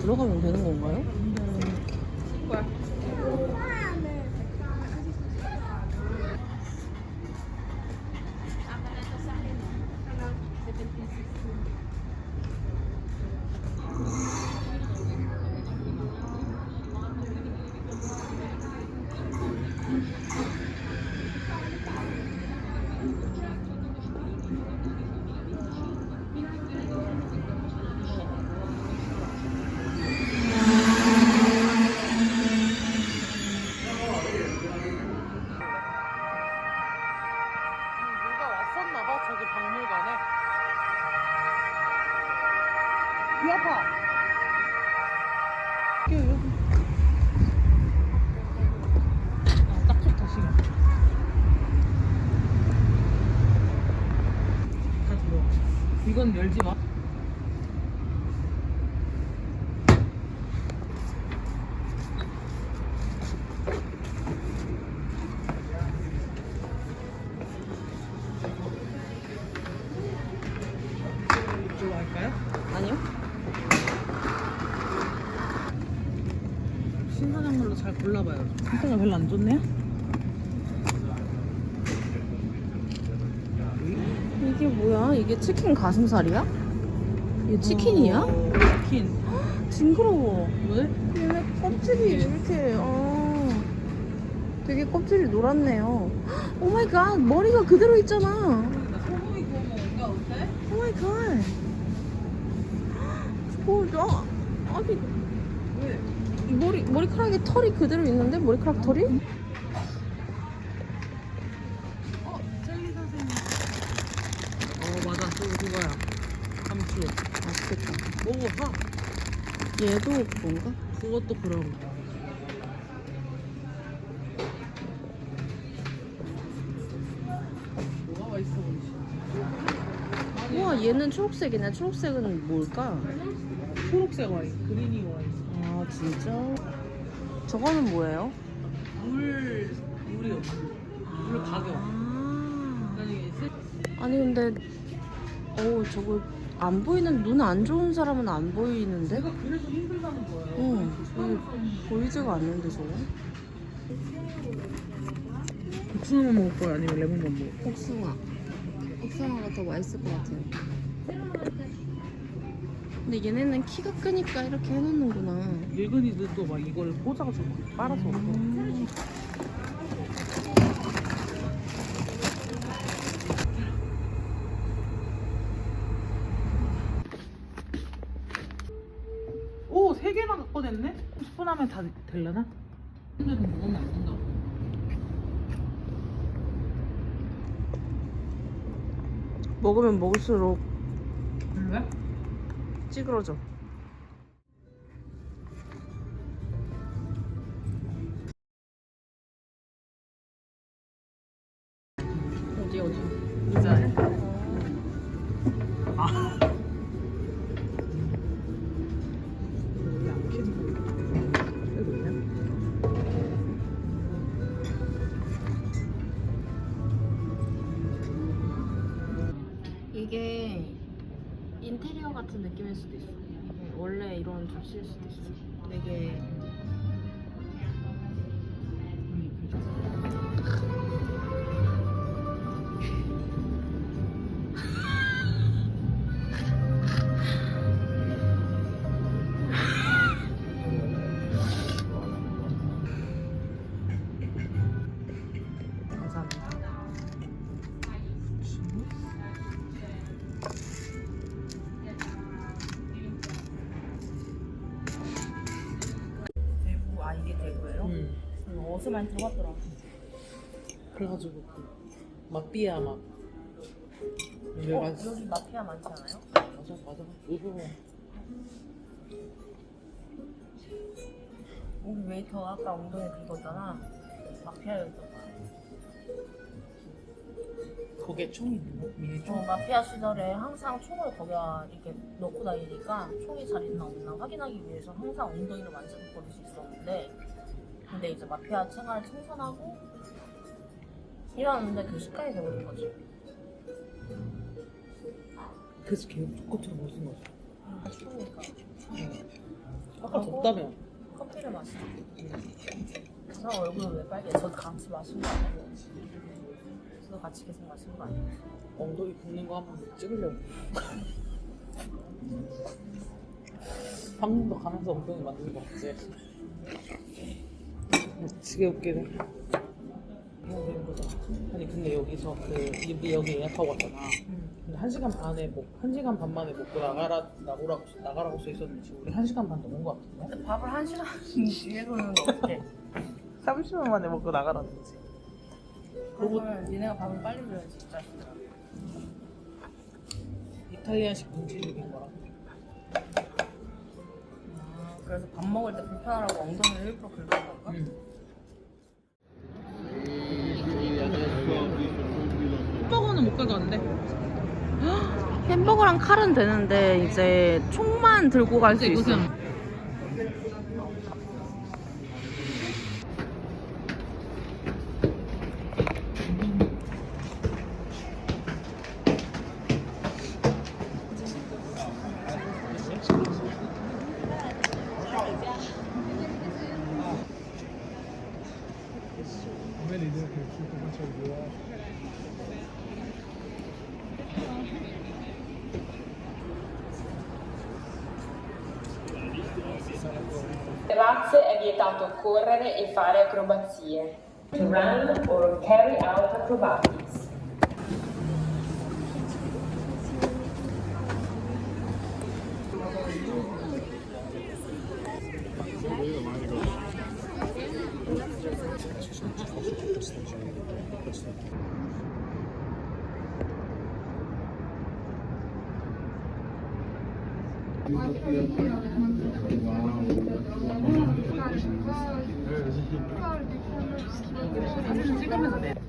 들어가면 되는 건가요? 왔었나봐 저기 박물관에. 귀 아파. 여기 여기 아, 딱 좋다 시간 다 들어 이건 열지 마 신사장물로 잘 골라봐요 상태가 별로 안 좋네요 이게 뭐야? 이게 치킨 가슴살이야? 이게 치킨이야? 오, 치킨 징그러워. 왜? 얘네 껍질이 이렇게 어 되게 껍질이 노랗네요. 오 마이 갓 머리가 그대로 있잖아. 나 소고기 구워 먹을까 어때? 오 마이 갓. 어, 나 아니 머리 머리카락에 털이 그대로 있는데 머리카락 털이? 어, 젤리 선생님. 어, 맞아. 저거 그거야. 감추. 맛있겠다. 먹어, 사. 얘도 그건가? 그것도 그럼. 뭐가 맛있어 보이지? 우와 얘는 초록색이네. 초록색은 뭘까? 초록색 와인, 그린이 와인. 아 진짜? 저거는 뭐예요? 물, 물이요. 물 가격. 아. 아니, 이게 세- 아니 근데 어우 저거 안 보이는 눈 안 좋은 사람은 안 보이는데? 내가 그래서 힘들다는 거예요. 응 보이지가 않는데 저거 복숭아만 먹을 거야? 아니면 레몬만 먹을 복숭아 복숭아가 더 맛있을 것 같아요 근데 얘네는 키가 크니까 이렇게 해놓는구나? 일근이들도 막 이걸 꽂아가지고 막 빨아서 먹어. 음. 오, 세 개나 갖고 냈네? 10분 하면 다 되려나? 근데도 먹으면 안 된다. 먹으면 먹을수록 왜? 찌그러져 어디 어디 의자에. 아. 이게 인테리어 같은 느낌일 수도 있어. 이게 원래 이런 접시일 수도 있어. 되게 옷을 많이 들어갔더라. 그래가지고 그 마피아 막 어, 내가 여기 마피아 많지 않아요? 맞아 맞아 이거 우리 웨이터 아까 엉덩이 긁었잖아. 마피아였던 거야. 거기에 총이 있는 거? 총? 어, 마피아 시절에 항상 총을 거기다 이렇게 넣고 다니니까 총이 잘 있나 없나 확인하기 위해서 항상 엉덩이를 만져볼 수 있었는데 근데 이제 마피아 생활을 청산하고 그 습관이 돼버린 거지. 그래서 계속 초코트로 무슨 거지? 아, 추우니까 아까 덥다며 커피를 마시자. 저 얼굴은 왜 빨개? 저 같이 마신 거 아니고 저도 같이 계속 마신 거 아니에요? 엉덩이 붓는 거 한번 찍으려고 방금도 가면서 엉덩이 만드는 거 봤지? 되게 웃기네 아니 근데 여기서 그 우리 여기 예약하고 왔잖아 근데 한 시간 반에 뭐, 한 시간 반 만에 먹고 나가라 나오라고 나가라고 써 있었는데 우리 한 시간 반 넘은 거 같은데? 밥을 한 시간 뒤에서는 어떡해? 30분 만에 먹고 나가라는 거지. 그러면 니네가 밥을 빨리 줘야지 진짜. 이탈리안식 문체적인 거랑. 아, 그래서 밥 먹을 때 불편하라고 엉덩이를 일부러 긁은 건가? 햄 햄버거랑 칼은 되는데 이제 총만 들고 갈 수 있어. Terrazze è vietato correre e fare acrobazie. To run or carry out acrobatics. 맛있 겠다. 오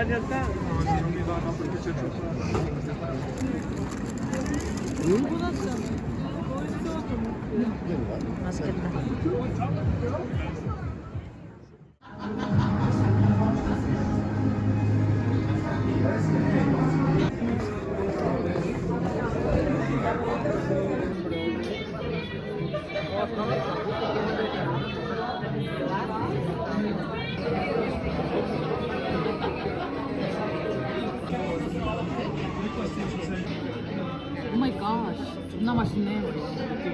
마이 존나 맛있네. 이렇게.